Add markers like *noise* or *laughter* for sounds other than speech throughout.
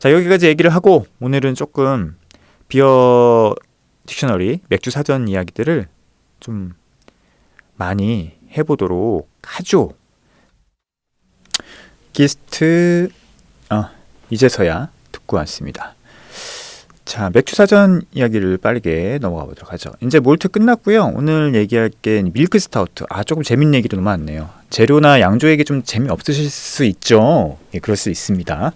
자, 여기까지 얘기를 하고 오늘은 조금 비어 딕셔너리 맥주 사전 이야기들을 좀 많이 해보도록 하죠. 기스트 아, 이제서야 듣고 왔습니다. 자, 맥주 사전 이야기를 빠르게 넘어가 보도록 하죠. 이제 몰트 끝났고요. 오늘 얘기할 게 밀크 스타우트. 아, 조금 재밌는 얘기도 너무 많네요. 재료나 양조 얘기 좀 재미없으실 수 있죠. 예, 그럴 수 있습니다.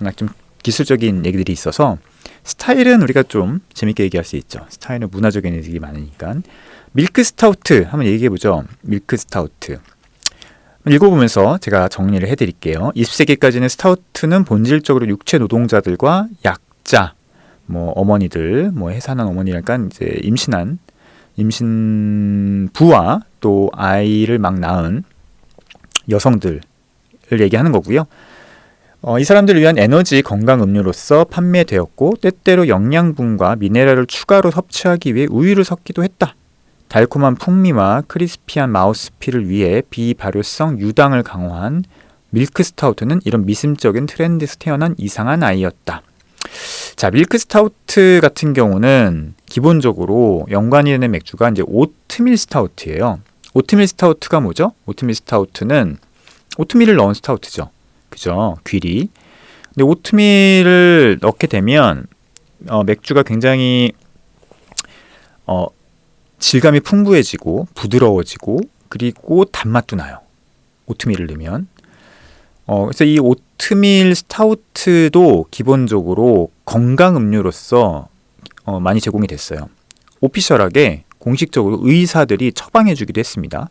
워낙 좀 기술적인 얘기들이 있어서 스타일은 우리가 좀 재밌게 얘기할 수 있죠. 스타일은 문화적인 얘기가 많으니까. 밀크 스타우트 한번 얘기해 보죠. 밀크 스타우트. 읽어보면서 제가 정리를 해드릴게요. 20세기까지는 스타우트는 본질적으로 육체 노동자들과 약자, 뭐 어머니들, 뭐 해산한 어머니랄까 이제 임신한 임신 부와 또 아이를 막 낳은 여성들을 얘기하는 거고요. 어, 이 사람들을 위한 에너지 건강 음료로서 판매되었고 때때로 영양분과 미네랄을 추가로 섭취하기 위해 우유를 섞기도 했다. 달콤한 풍미와 크리스피한 마우스피를 위해 비발효성 유당을 강화한 밀크 스타우트는 이런 미심적인 트렌드에서 태어난 이상한 아이였다. 자, 밀크 스타우트 같은 경우는 기본적으로 연관이 되는 맥주가 이제 오트밀 스타우트예요. 오트밀 스타우트가 뭐죠? 오트밀 스타우트는 오트밀을 넣은 스타우트죠. 그죠? 귀리. 근데 오트밀을 넣게 되면 어, 맥주가 굉장히 어, 질감이 풍부해지고 부드러워지고 그리고 단맛도 나요. 오트밀을 넣으면. 어, 그래서 이 오트밀 스타우트도 기본적으로 건강 음료로서 어, 많이 제공이 됐어요. 오피셜하게 공식적으로 의사들이 처방해 주기도 했습니다.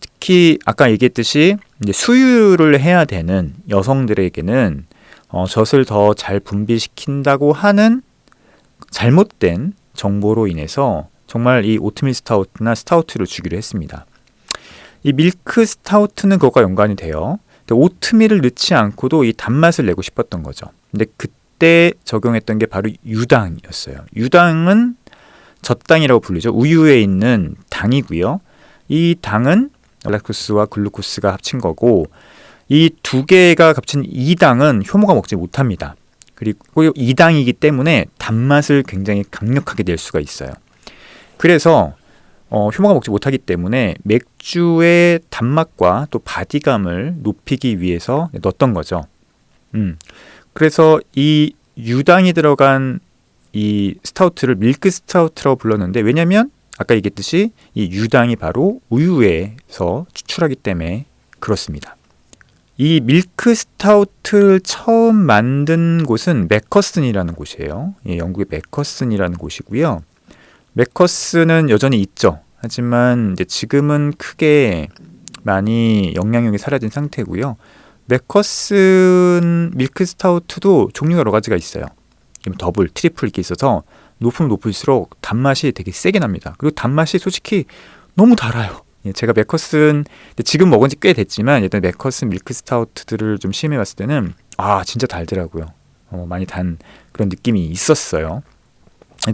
특히 아까 얘기했듯이 수유를 해야 되는 여성들에게는 어, 젖을 더 잘 분비시킨다고 하는 잘못된 정보로 인해서 정말 이 오트밀 스타우트나 스타우트를 주기로 했습니다. 이 밀크 스타우트는 그것과 연관이 돼요. 오트밀을 넣지 않고도 이 단맛을 내고 싶었던 거죠. 근데 그때 적용했던 게 바로 유당이었어요. 유당은 젖당이라고 불리죠. 우유에 있는 당이고요. 이 당은 락토스와 글루코스가 합친 거고 이 두 개가 합친 이당은 효모가 먹지 못합니다. 그리고 이당이기 때문에 단맛을 굉장히 강력하게 낼 수가 있어요. 그래서 어, 효모가 먹지 못하기 때문에 맥주의 단맛과 또 바디감을 높이기 위해서 넣었던 거죠. 음. 그래서 이 유당이 들어간 이 스타우트를 밀크 스타우트라고 불렀는데 왜냐면 아까 얘기했듯이 이 유당이 바로 우유에서 추출하기 때문에 그렇습니다. 이 밀크 스타우트를 처음 만든 곳은 맥커슨이라는 곳이에요. 예, 영국의 맥커슨이라는 곳이고요. 맥커스는 여전히 있죠. 하지만 이제 지금은 크게 많이 영향력이 사라진 상태고요. 맥커슨 밀크 스타우트도 종류가 여러 가지가 있어요. 더블, 트리플 이렇게 있어서 높으면 높을수록 단맛이 되게 세게 납니다. 그리고 단맛이 솔직히 너무 달아요. 예, 제가 맥커슨 지금 먹은 지 꽤 됐지만 일단 맥커슨 밀크 스타우트들을 좀 시음해 봤을 때는 아 진짜 달더라고요. 어, 많이 단 그런 느낌이 있었어요.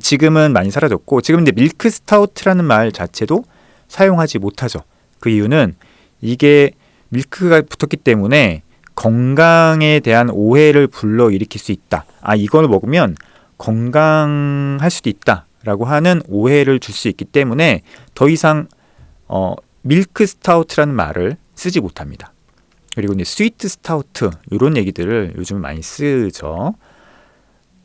지금은 많이 사라졌고 지금 이제 밀크 스타우트라는 말 자체도 사용하지 못하죠. 그 이유는 이게 밀크가 붙었기 때문에 건강에 대한 오해를 불러 일으킬 수 있다. 아 이걸 먹으면 건강할 수도 있다라고 하는 오해를 줄 수 있기 때문에 더 이상 어, 밀크 스타우트라는 말을 쓰지 못합니다. 그리고 이제 스위트 스타우트 이런 얘기들을 요즘 많이 쓰죠.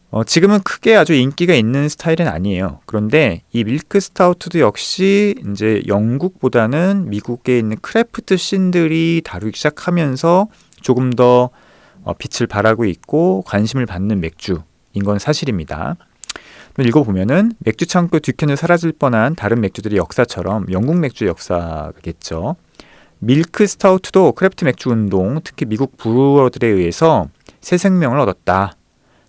어, 지금은 크게 아주 인기가 있는 스타일은 아니에요. 그런데 이 밀크 스타우트도 역시 이제 영국보다는 미국에 있는 크래프트 씬들이 다루기 시작하면서 조금 더 어, 빛을 발하고 있고 관심을 받는 맥주인 건 사실입니다. 읽어보면은 맥주 창고 뒤편에 사라질 뻔한 다른 맥주들의 역사처럼 영국 맥주의 역사겠죠. 밀크 스타우트도 크래프트 맥주 운동, 특히 미국 브루어들에 의해서 새 생명을 얻었다.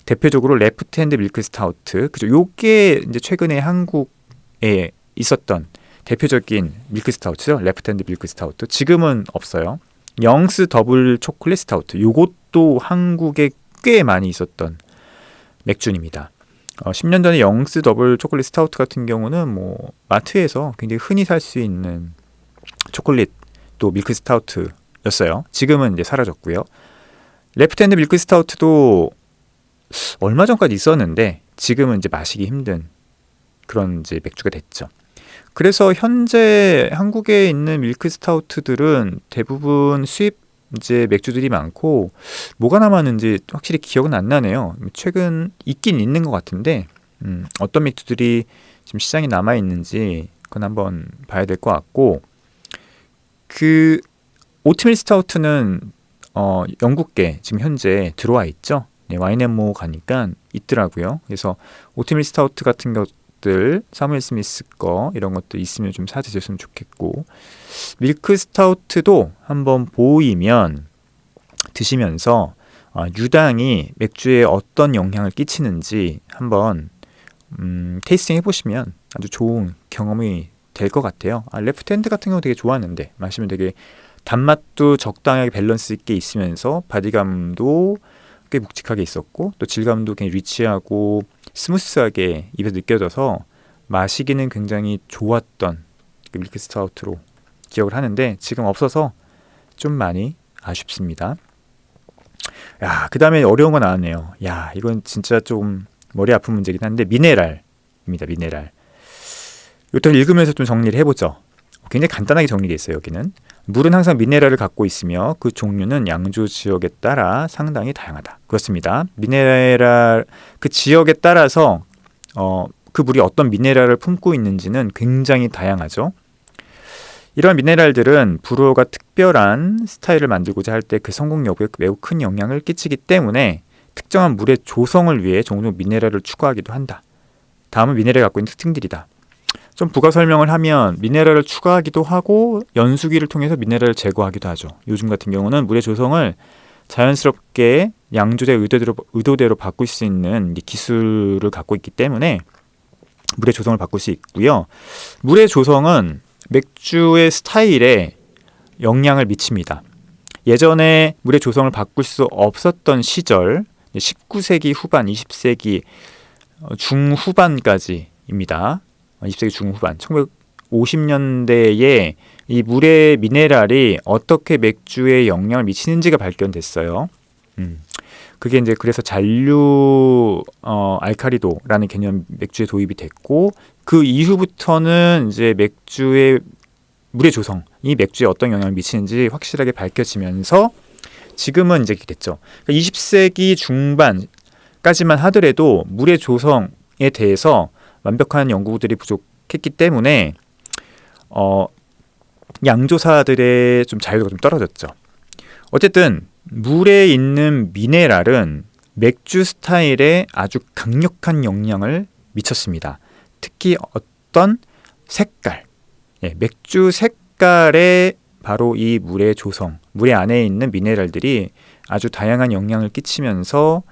대표적으로 레프트 핸드 밀크 스타우트 그죠 요게 이제 최근에 한국에 있었던 대표적인 밀크 스타우트죠 레프트 핸드 밀크 스타우트 지금은 없어요 영스 더블 초콜릿 스타우트 요것도 한국에 꽤 많이 있었던 맥주입니다. 어, 10년 전에 영스 더블 초콜릿 스타우트 같은 경우는 뭐 마트에서 굉장히 흔히 살 수 있는 초콜릿 또 밀크 스타우트였어요. 지금은 이제 사라졌고요. 레프트 핸드 밀크 스타우트도 얼마 전까지 있었는데 지금은 이제 마시기 힘든 그런 이제 맥주가 됐죠. 그래서 현재 한국에 있는 밀크 스타우트들은 대부분 수입 이제 맥주들이 많고 뭐가 남았는지 확실히 기억은 안 나네요. 최근 있긴 있는 것 같은데 음, 어떤 맥주들이 지금 시장에 남아 있는지 그건 한번 봐야 될 것 같고 그 오트밀 스타우트는 어, 영국계 지금 현재 들어와 있죠. 네, 와인앤모 가니까 있더라고요. 그래서 오트밀 스타우트 같은 것 들 사무엘 스미스 거 이런 것도 있으면 좀 사드셨으면 좋겠고 밀크 스타우트도 한번 보이면 드시면서 어, 유당이 맥주에 어떤 영향을 끼치는지 한번 음, 테이스팅 해보시면 아주 좋은 경험이 될 것 같아요. 아, 레프트 핸드 같은 경우 되게 좋았는데 마시면 되게 단맛도 적당하게 밸런스 있게 있으면서 바디감도 꽤 묵직하게 있었고 또 질감도 굉장히 리치하고 스무스하게 입에서 느껴져서 마시기는 굉장히 좋았던 그 밀크 스타우트로 기억을 하는데 지금 없어서 좀 많이 아쉽습니다. 야, 그 다음에 어려운 거 나왔네요. 야, 이건 진짜 좀 머리 아픈 문제긴 한데 미네랄입니다. 미네랄. 이것도 읽으면서 좀 정리를 해보죠. 굉장히 간단하게 정리되어 있어요. 여기는 물은 항상 미네랄을 갖고 있으며 그 종류는 양조 지역에 따라 상당히 다양하다. 그렇습니다. 미네랄 그 지역에 따라서 어, 그 물이 어떤 미네랄을 품고 있는지는 굉장히 다양하죠. 이러한 미네랄들은 브루어가 특별한 스타일을 만들고자 할 때 그 성공 여부에 매우 큰 영향을 끼치기 때문에 특정한 물의 조성을 위해 종종 미네랄을 추가하기도 한다. 다음은 미네랄이 갖고 있는 특징들이다. 좀 부가 설명을 하면 미네랄을 추가하기도 하고 연수기를 통해서 미네랄을 제거하기도 하죠. 요즘 같은 경우는 물의 조성을 자연스럽게 양조제 의도대로, 의도대로 바꿀 수 있는 기술을 갖고 있기 때문에 물의 조성을 바꿀 수 있고요. 물의 조성은 맥주의 스타일에 영향을 미칩니다. 예전에 물의 조성을 바꿀 수 없었던 시절 19세기 후반, 20세기 중후반까지입니다. 20세기 중후반 1950년대에 이 물의 미네랄이 어떻게 맥주에 영향을 미치는지가 발견됐어요. 음. 그게 이제 그래서 잔류 어, 알카리도라는 개념 맥주에 도입이 됐고 그 이후부터는 이제 맥주의 물의 조성이 맥주에 어떤 영향을 미치는지 확실하게 밝혀지면서 지금은 이제 됐죠. 그러니까 20세기 중반까지만 하더라도 물의 조성에 대해서 완벽한 연구들이 부족했기 때문에 어, 양조사들의 좀 자유도가 좀 떨어졌죠. 어쨌든 물에 있는 미네랄은 맥주 스타일에 아주 강력한 영향을 미쳤습니다. 특히 어떤 색깔, 예, 맥주 색깔에 바로 이 물의 조성, 물의 안에 있는 미네랄들이 아주 다양한 영향을 끼치면서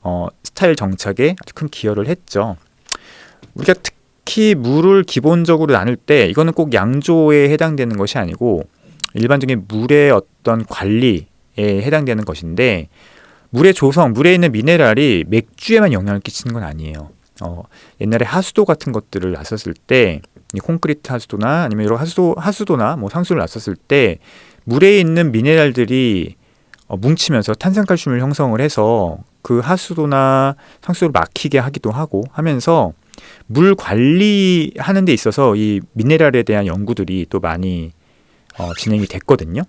어, 스타일 정착에 아주 큰 기여를 했죠. 우리가 특히 물을 기본적으로 나눌 때 이거는 꼭 양조에 해당되는 것이 아니고 일반적인 물의 어떤 관리에 해당되는 것인데 물의 조성, 물에 있는 미네랄이 맥주에만 영향을 끼치는 건 아니에요. 어, 옛날에 하수도 같은 것들을 놨었을 때 콘크리트 하수도나 아니면 여러 하수도 하수도나 뭐 상수를 놨었을 때 물에 있는 미네랄들이 어, 뭉치면서 탄산칼슘을 형성을 해서 그 하수도나 상수를 막히게 하기도 하고 하면서 물 관리하는 데 있어서 이 미네랄에 대한 연구들이 또 많이 어, 진행이 됐거든요.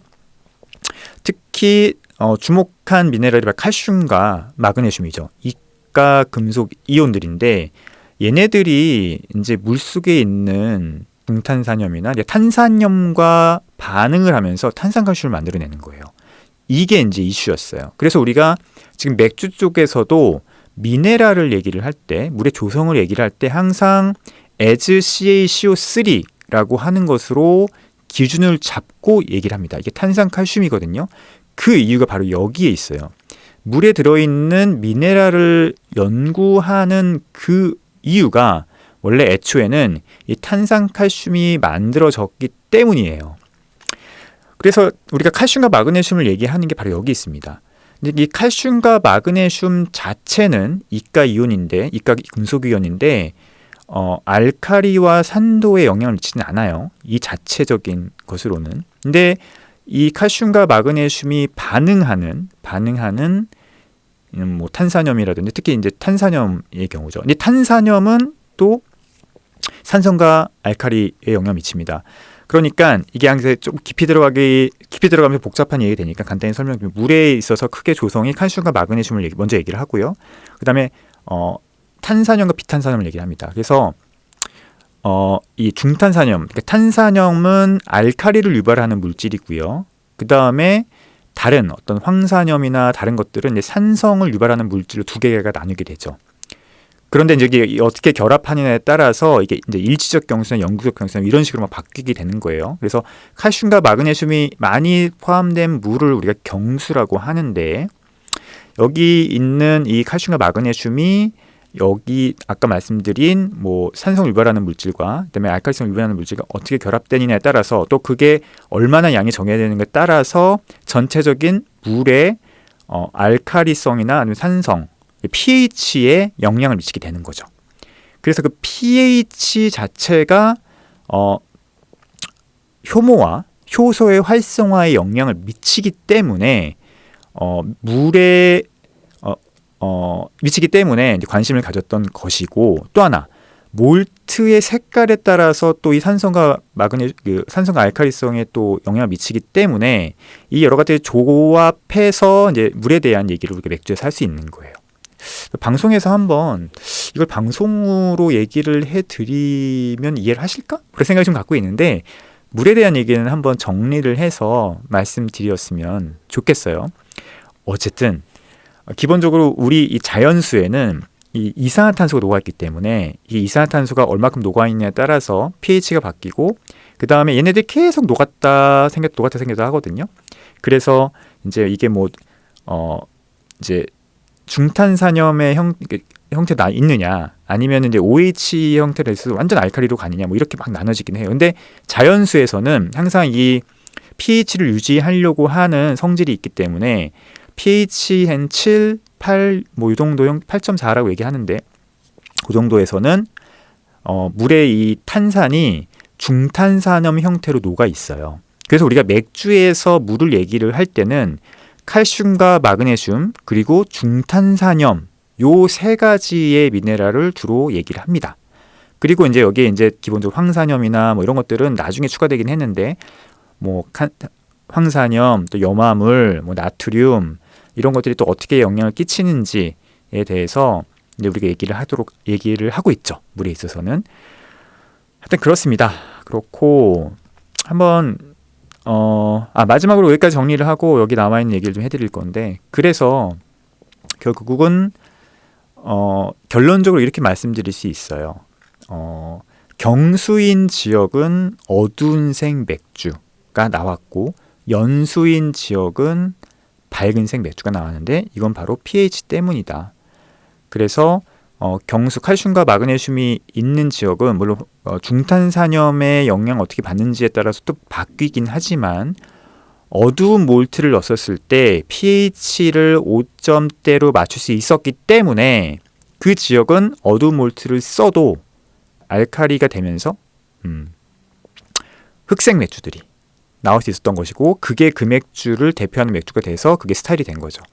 특히 어, 주목한 미네랄이 칼슘과 마그네슘이죠. 이가 금속 이온들인데 얘네들이 이제 물 속에 있는 중탄산염이나 탄산염과 반응을 하면서 탄산칼슘을 만들어내는 거예요. 이게 이제 이슈였어요. 그래서 우리가 지금 맥주 쪽에서도 미네랄을 얘기를 할 때, 물의 조성을 얘기를 할 때 항상 as CaCO3라고 하는 것으로 기준을 잡고 얘기를 합니다. 이게 탄산 칼슘이거든요. 그 이유가 바로 여기에 있어요. 물에 들어있는 미네랄을 연구하는 그 이유가 원래 애초에는 이 탄산 칼슘이 만들어졌기 때문이에요. 그래서 우리가 칼슘과 마그네슘을 얘기하는 게 바로 여기 있습니다. 이 칼슘과 마그네슘 자체는 이가 이온인데 이가 금속 이온인데 어, 알카리와 산도에 영향을 미치지는 않아요. 이 자체적인 것으로는. 근데 이 칼슘과 마그네슘이 반응하는 반응하는 음, 뭐 탄산염이라든지 특히 이제 탄산염의 경우죠. 근데 탄산염은 또 산성과 알칼리에 영향을 미칩니다. 그러니까 이게 항상 좀 깊이 들어가기 깊이 들어가면 복잡한 얘기 되니까 간단히 설명드리면 물에 있어서 크게 조성이 칼슘과 마그네슘을 얘기, 먼저 얘기를 하고요. 그다음에 어 탄산염과 비탄산염을 얘기를 합니다. 그래서 어 이 중탄산염, 그러니까 탄산염은 알칼리를 유발하는 물질이고요. 그다음에 다른 어떤 황산염이나 다른 것들은 산성을 유발하는 물질로 두 개가 나누게 되죠. 그런데 이제 이게 어떻게 결합하느냐에 따라서 이게 이제 일치적 경수나 영구적 경수나 이런 식으로 막 바뀌게 되는 거예요. 그래서 칼슘과 마그네슘이 많이 포함된 물을 우리가 경수라고 하는데 여기 있는 이 칼슘과 마그네슘이 여기 아까 말씀드린 뭐 산성을 유발하는 물질과 그다음에 알칼리성을 유발하는 물질과 어떻게 결합되느냐에 따라서 또 그게 얼마나 양이 정해야 되는 게 따라서 전체적인 물의 어, 알칼리성이나 아니면 산성 pH에 영향을 미치게 되는 거죠. 그래서 그 pH 자체가 어, 효모와 효소의 활성화에 영향을 미치기 때문에 어, 물에 어, 어, 미치기 때문에 관심을 가졌던 것이고 또 하나 몰트의 색깔에 따라서 또 이 산성과 마그네 그 산성과 알칼리성에 또 영향을 미치기 때문에 이 여러 가지 조합해서 이제 물에 대한 얘기를 우리가 맥주에서 할 수 있는 거예요. 방송에서 한번 이걸 방송으로 얘기를 해드리면 이해를 하실까? 그런 생각이 좀 갖고 있는데 물에 대한 얘기는 한번 정리를 해서 말씀드렸으면 좋겠어요. 어쨌든 기본적으로 우리 이 자연수에는 이 이산화탄소가 녹아있기 때문에 이 이산화탄소가 얼마큼 녹아있냐에 따라서 pH가 바뀌고 그 다음에 얘네들이 계속 녹았다 생겼다 녹았다 생겼다 하거든요. 그래서 이제 이게 뭐 어 이제 중탄 산염의 형 형태나 있느냐 아니면 이제 OH 형태로 해서 완전 알칼리로 가느냐 뭐 이렇게 막 나눠지긴 해요. 근데 자연수에서는 항상 이 pH를 유지하려고 하는 성질이 있기 때문에 pH 한 7, 8, 뭐 이 정도 형 8.4라고 얘기하는데 그 정도에서는 어, 물의 이 탄산이 중탄산염 형태로 녹아 있어요. 그래서 우리가 맥주에서 물을 얘기를 할 때는 칼슘과 마그네슘 그리고 중탄산염 요 세 가지의 미네랄을 주로 얘기를 합니다. 그리고 이제 여기에 이제 기본적으로 황산염이나 뭐 이런 것들은 나중에 추가되긴 했는데 뭐 황산염 또 염화물 뭐 나트륨 이런 것들이 또 어떻게 영향을 끼치는지에 대해서 이제 우리가 얘기를 하도록 얘기를 하고 있죠. 물에 있어서는 하여튼 그렇습니다. 그렇고 한번 어, 아, 마지막으로 여기까지 정리를 하고 여기 남아있는 얘기를 좀 해드릴 건데, 그래서 결국은, 어, 결론적으로 이렇게 말씀드릴 수 있어요. 어, 경수인 지역은 어두운색 맥주가 나왔고, 연수인 지역은 밝은색 맥주가 나왔는데, 이건 바로 pH 때문이다. 그래서 어, 경수 칼슘과 마그네슘이 있는 지역은 물론 어, 중탄산염의 영향 어떻게 받는지에 따라서 또 바뀌긴 하지만 어두운 몰트를 넣었을 때 pH를 5점대로 맞출 수 있었기 때문에 그 지역은 어두운 몰트를 써도 알카리가 되면서 음, 흑색 맥주들이 나올 수 있었던 것이고 그게 그 맥주를 대표하는 맥주가 돼서 그게 스타일이 된 거죠.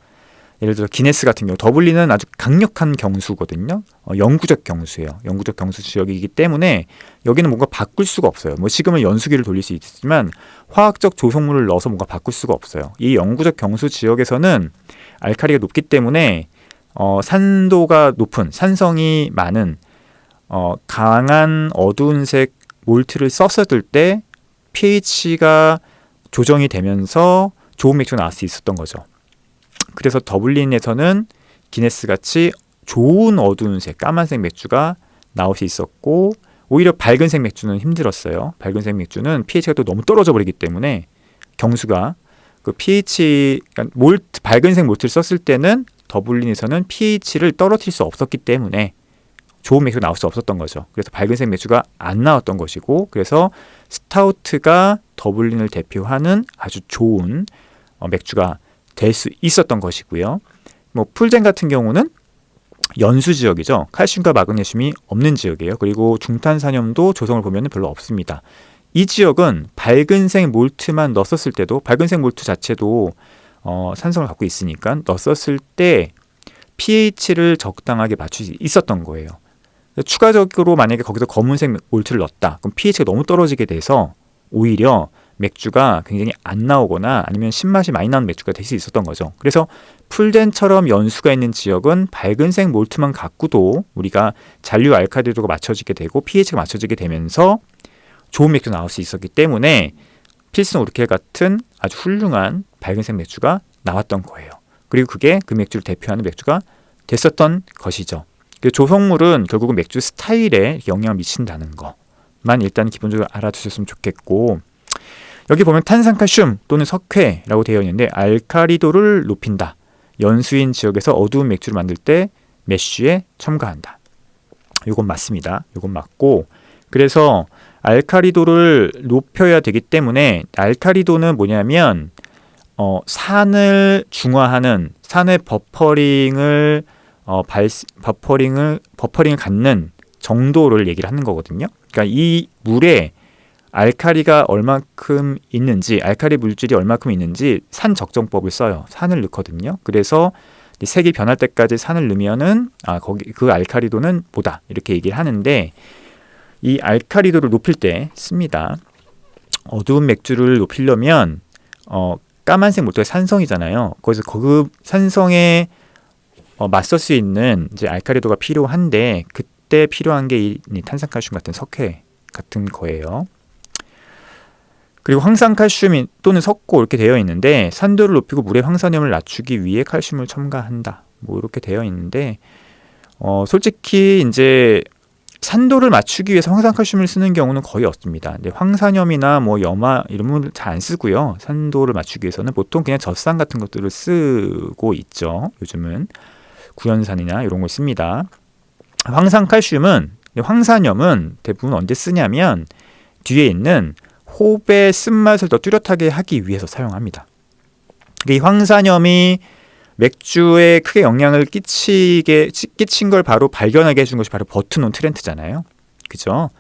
예를 들어 기네스 같은 경우 더블린은 아주 강력한 경수거든요. 어, 영구적 경수예요. 영구적 경수 지역이기 때문에 여기는 뭔가 바꿀 수가 없어요. 뭐 지금은 연수기를 돌릴 수 있지만 화학적 조성물을 넣어서 뭔가 바꿀 수가 없어요. 이 영구적 경수 지역에서는 알카리가 높기 때문에 어, 산도가 높은 산성이 많은 어, 강한 어두운색 몰트를 썼을 때 pH가 조정이 되면서 좋은 맥주가 나올 수 있었던 거죠. 그래서 더블린에서는 기네스 같이 좋은 어두운색 까만색 맥주가 나올 수 있었고 오히려 밝은색 맥주는 힘들었어요. 밝은색 맥주는 pH가 또 너무 떨어져 버리기 때문에 경수가 그 pH 그러니까 몰트 밝은색 몰트를 썼을 때는 더블린에서는 pH를 떨어뜨릴 수 없었기 때문에 좋은 맥주가 나올 수 없었던 거죠. 그래서 밝은색 맥주가 안 나왔던 것이고 그래서 스타우트가 더블린을 대표하는 아주 좋은 어, 맥주가 될 수 있었던 것이고요. 뭐 풀젠 같은 경우는 연수 지역이죠. 칼슘과 마그네슘이 없는 지역이에요. 그리고 중탄산염도 조성을 보면 별로 없습니다. 이 지역은 밝은색 몰트만 넣었을 때도 밝은색 몰트 자체도 어, 산성을 갖고 있으니까 넣었을 때 pH를 적당하게 맞출 수 있었던 거예요. 추가적으로 만약에 거기서 검은색 몰트를 넣었다. 그럼 pH가 너무 떨어지게 돼서 오히려 맥주가 굉장히 안 나오거나 아니면 신맛이 많이 나는 맥주가 될 수 있었던 거죠. 그래서 풀덴처럼 연수가 있는 지역은 밝은색 몰트만 갖고도 우리가 잔류 알카리도가 맞춰지게 되고 pH가 맞춰지게 되면서 좋은 맥주가 나올 수 있었기 때문에 필슨 오르켈 같은 아주 훌륭한 밝은색 맥주가 나왔던 거예요. 그리고 그게 그 맥주를 대표하는 맥주가 됐었던 것이죠. 그 조성물은 결국은 맥주 스타일에 영향을 미친다는 것만 일단 기본적으로 알아두셨으면 좋겠고 여기 보면 탄산칼슘 또는 석회라고 되어 있는데 알카리도를 높인다. 연수인 지역에서 어두운 맥주를 만들 때 메쉬에 첨가한다. 이건 맞습니다. 이건 맞고 그래서 알카리도를 높여야 되기 때문에 알카리도는 뭐냐면 어, 산을 중화하는 산의 버퍼링을 어, 발, 버퍼링을 버퍼링을 갖는 정도를 얘기를 하는 거거든요. 그러니까 이 물에 알카리가 얼마큼 있는지 알카리 물질이 얼마큼 있는지 산 적정법을 써요. 산을 넣거든요. 그래서 색이 변할 때까지 산을 넣으면은 아 거기 그 알카리도는 뭐다 이렇게 얘기를 하는데 이 알카리도를 높일 때 씁니다. 어두운 맥주를 높이려면 어 까만색 몰트가 산성이잖아요. 거기서 고급 산성에 어, 맞설 수 있는 이제 알카리도가 필요한데 그때 필요한 게 이 탄산칼슘 같은 석회 같은 거예요. 그리고 황산 칼슘 또는 석고 이렇게 되어 있는데 산도를 높이고 물의 황산염을 낮추기 위해 칼슘을 첨가한다. 뭐 이렇게 되어 있는데 어 솔직히 이제 산도를 맞추기 위해서 황산칼슘을 쓰는 경우는 거의 없습니다. 근데 황산염이나 뭐 염화 이런 걸잘안 쓰고요. 산도를 맞추기 위해서는 보통 그냥 젖산 같은 것들을 쓰고 있죠. 요즘은 구연산이나 이런 걸 씁니다. 황산칼슘은 황산염은 대부분 언제 쓰냐면 뒤에 있는 호흡의 쓴맛을 더 뚜렷하게 하기 위해서 사용합니다. 이 황산염이 맥주에 크게 영향을 끼치게 끼친 걸 바로 발견하게 해준 것이 바로 버트논 트렌트잖아요. 그죠?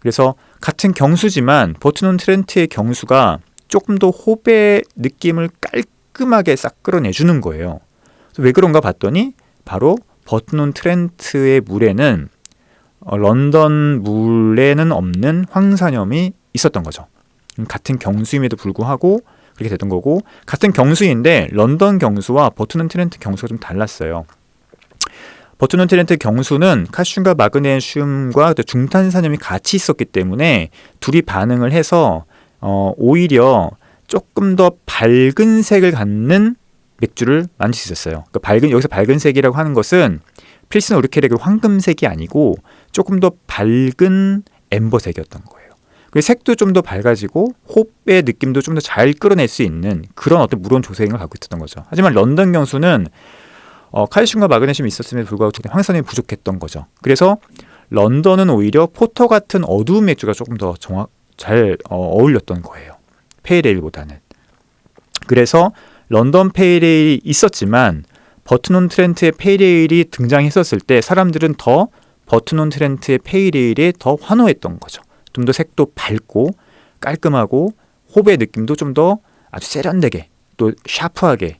그래서 같은 경수지만 버트논 트렌트의 경수가 조금 더 호배 느낌을 깔끔하게 싹 끌어내주는 거예요. 왜 그런가 봤더니 바로 버트논 트렌트의 물에는 어, 런던 물에는 없는 황산염이 있었던 거죠. 같은 경수임에도 불구하고 그렇게 되던 거고 같은 경수인데 런던 경수와 버트넌 트렌트 경수가 좀 달랐어요. 버트넌 트렌트 경수는 칼슘과 마그네슘과 중탄산염이 같이 있었기 때문에 둘이 반응을 해서 어, 오히려 조금 더 밝은 색을 갖는 맥주를 만들 수 있었어요. 그러니까 밝은 여기서 밝은 색이라고 하는 것은 필슨 오르케렉의 황금색이 아니고 조금 더 밝은 엠버색이었던 거예요. 그 색도 좀 더 밝아지고 호흡의 느낌도 좀 더 잘 끌어낼 수 있는 그런 어떤 물원 조색을 갖고 있었던 거죠. 하지만 런던 경수는 어, 칼슘과 마그네슘이 있었음에도 불구하고 황산이 부족했던 거죠. 그래서 런던은 오히려 포터 같은 어두운 맥주가 조금 더 정확 잘 어, 어울렸던 거예요. 페이레일보다는. 그래서 런던 페이레일이 있었지만 버트논 트렌트의 페이레일이 등장했었을 때 사람들은 더 버트논 트렌트의 페이레일에 더 환호했던 거죠. 좀 더 색도 밝고 깔끔하고 호의 느낌도 좀 더 아주 세련되게 또 샤프하게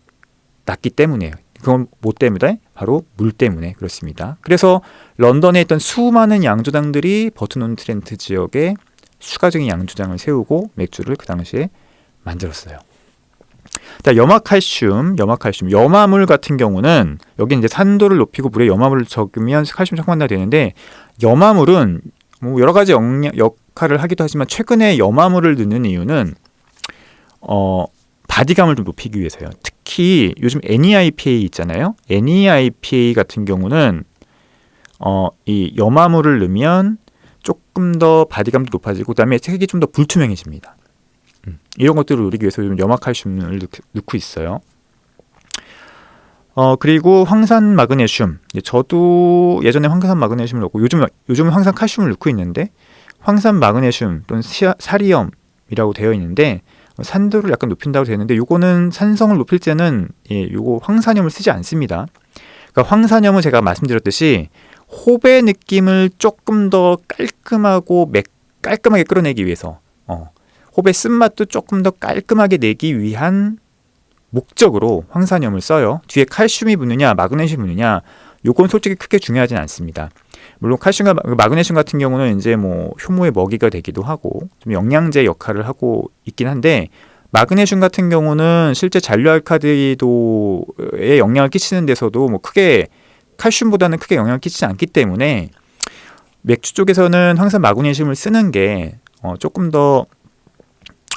났기 때문에요. 그건 뭐 때문에? 바로 물 때문에 그렇습니다. 그래서 런던에 있던 수많은 양조장들이 버트논 트렌트 지역에 추가적인 양조장을 세우고 맥주를 그 당시에 만들었어요. 자, 염화칼슘, 염화칼슘, 염화물 같은 경우는 여기 이제 산도를 높이고 물에 염화물을 적으면 칼슘 첨가가 되는데 염화물은 뭐 여러 가지 역량, 역할을 하기도 하지만 최근에 염화물을 넣는 이유는 어 바디감을 좀 높이기 위해서요. 특히 요즘 NEIPA 있잖아요. NEIPA 같은 경우는 어이 염화물을 넣으면 조금 더 바디감도 높아지고 그다음에 색이 좀 더 불투명해집니다. 음, 이런 것들을 노리기 위해서 요즘 염화칼슘을 넣고 있어요. 어 그리고 황산 마그네슘. 저도 예전에 황산 마그네슘을 넣고 요즘 요즘은 황산 칼슘을 넣고 있는데 황산 마그네슘 또는 사리염이라고 되어 있는데 산도를 약간 높인다고 되어 있는데 요거는 산성을 높일 때는 예, 요거 황산염을 쓰지 않습니다. 그러니까 황산염은 제가 말씀드렸듯이 호배 느낌을 조금 더 깔끔하고 맥 깔끔하게 끌어내기 위해서 어, 호배 쓴맛도 조금 더 깔끔하게 내기 위한 목적으로 황산염을 써요. 뒤에 칼슘이 붙느냐, 마그네슘이 붙느냐, 요건 솔직히 크게 중요하진 않습니다. 물론 칼슘과 마- 마그네슘 같은 경우는 이제 뭐 효모의 먹이가 되기도 하고 좀 영양제 역할을 하고 있긴 한데 마그네슘 같은 경우는 실제 잔류 알카디도에 영향을 끼치는 데서도 뭐 크게 칼슘보다는 크게 영향을 끼치지 않기 때문에 맥주 쪽에서는 항상 마그네슘을 쓰는 게 어, 조금 더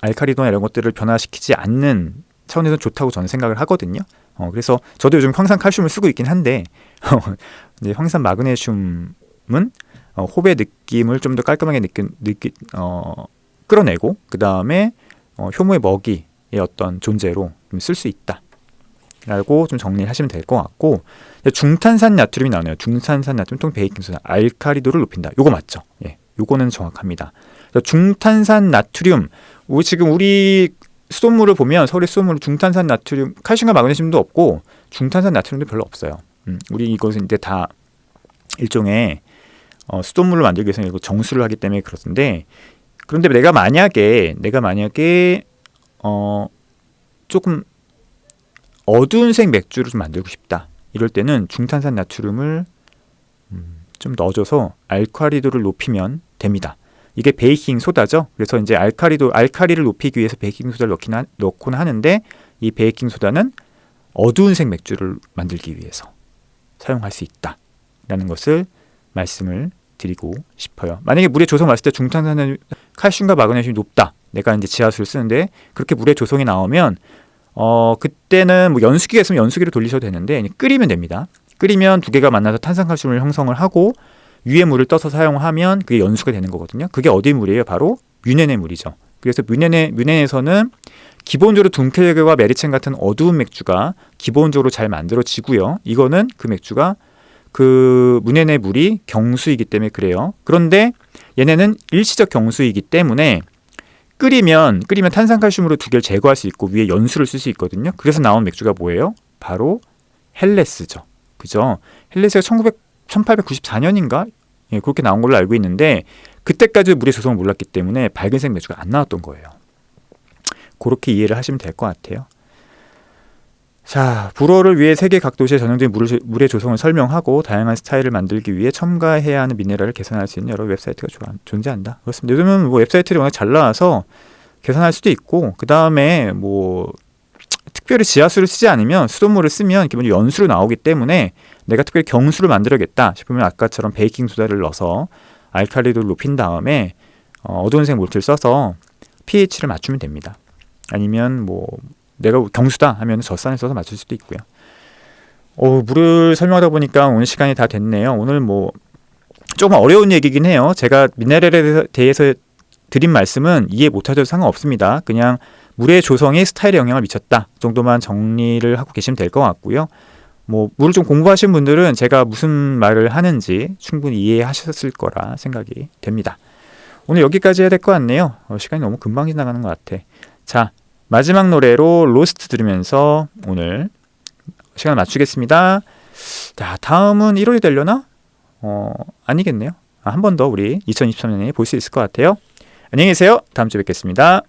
알카리도나 이런 것들을 변화시키지 않는 차원에서 좋다고 저는 생각을 하거든요. 어, 그래서 저도 요즘 황산 칼슘을 쓰고 있긴 한데 *laughs* 이제 황산 마그네슘은 어, 호배 느낌을 좀 더 깔끔하게 느끼, 느끼 어, 끌어내고 그 다음에 어, 효모의 먹이의 어떤 존재로 쓸 수 있다. 라고 좀 정리를 하시면 될 것 같고 중탄산 나트륨이 나오네요. 중탄산 나트륨 통 베이킹소다 알카리도를 높인다. 요거 맞죠? 예, 요거는 정확합니다. 중탄산 나트륨 우리 지금 우리 수돗물을 보면 서울의 수돗물 중탄산 나트륨 칼슘과 마그네슘도 없고 중탄산 나트륨도 별로 없어요. 음, 우리 이것은 이제 다 일종의 어, 수돗물을 만들기 위해서 이거 정수를 하기 때문에 그렇던데 그런데 내가 만약에 내가 만약에 어 조금 어두운 색 맥주를 좀 만들고 싶다 이럴 때는 중탄산 나트륨을 음, 좀 넣어줘서 알카리도를 높이면 됩니다. 이게 베이킹 소다죠. 그래서 이제 알카리도 알카리를 높이기 위해서 베이킹 소다를 넣긴 하, 넣곤 하는데 이 베이킹 소다는 어두운 색 맥주를 만들기 위해서 사용할 수 있다라는 것을 말씀을 드리고 싶어요. 만약에 물에 조성 왔을 때 중탄산은 칼슘과 마그네슘이 높다. 내가 이제 지하수를 쓰는데 그렇게 물에 조성이 나오면 어 그때는 뭐 연수기가 있으면 연수기를 돌리셔도 되는데 끓이면 됩니다. 끓이면 두 개가 만나서 탄산칼슘을 형성을 하고 위에 물을 떠서 사용하면 그게 연수가 되는 거거든요. 그게 어디 물이에요? 바로 뮌헨의 물이죠. 그래서 뮌헨의 뮌헨에서는 기본적으로 둔켈과 메리첸 같은 어두운 맥주가 기본적으로 잘 만들어지고요. 이거는 그 맥주가 그 문hen의 물이 경수이기 때문에 그래요. 그런데 얘네는 일시적 경수이기 때문에 끓이면 끓이면 탄산칼슘으로 두 개를 제거할 수 있고 위에 연수를 쓸 수 있거든요. 그래서 나온 맥주가 뭐예요? 바로 헬레스죠. 그죠? 헬레스가 1900 1894년인가 예, 그렇게 나온 걸로 알고 있는데 그때까지 물의 조성을 몰랐기 때문에 밝은색 맥주가 안 나왔던 거예요. 그렇게 이해를 하시면 될 것 같아요. 자, 불어를 위해 세계 각 도시의 전형적인 물을, 물의 조성을 설명하고 다양한 스타일을 만들기 위해 첨가해야 하는 미네랄을 개선할 수 있는 여러 웹사이트가 존- 존재한다. 그렇습니다. 요즘은 뭐 웹사이트들이 워낙 잘 나와서 개선할 수도 있고 그 다음에 뭐 특별히 지하수를 쓰지 않으면 수돗물을 쓰면 기본적으로 연수로 나오기 때문에 내가 특별히 경수를 만들어야겠다 싶으면 아까처럼 베이킹 소다를 넣어서 알칼리도를 높인 다음에 어, 어두운 색 몰트를 써서 pH를 맞추면 됩니다. 아니면 뭐 내가 경수다 하면 젖산을 써서 맞출 수도 있고요. 어, 물을 설명하다 보니까 오늘 시간이 다 됐네요. 오늘 뭐 조금 어려운 얘기긴 해요. 제가 미네랄에 대해서 드린 말씀은 이해 못하셔도 상관없습니다. 그냥 물의 조성이 스타일에 영향을 미쳤다 정도만 정리를 하고 계시면 될 것 같고요. 뭐 물을 좀 공부하신 분들은 제가 무슨 말을 하는지 충분히 이해하셨을 거라 생각이 됩니다. 오늘 여기까지 해야 될 것 같네요. 어, 시간이 너무 금방 지나가는 것 같아. 자 마지막 노래로 로스트 들으면서 오늘 시간 맞추겠습니다. 자 다음은 1월이 되려나? 어 아니겠네요. 아, 한 번 더 우리 2023년에 볼 수 있을 것 같아요. 안녕히 계세요. 다음 주에 뵙겠습니다.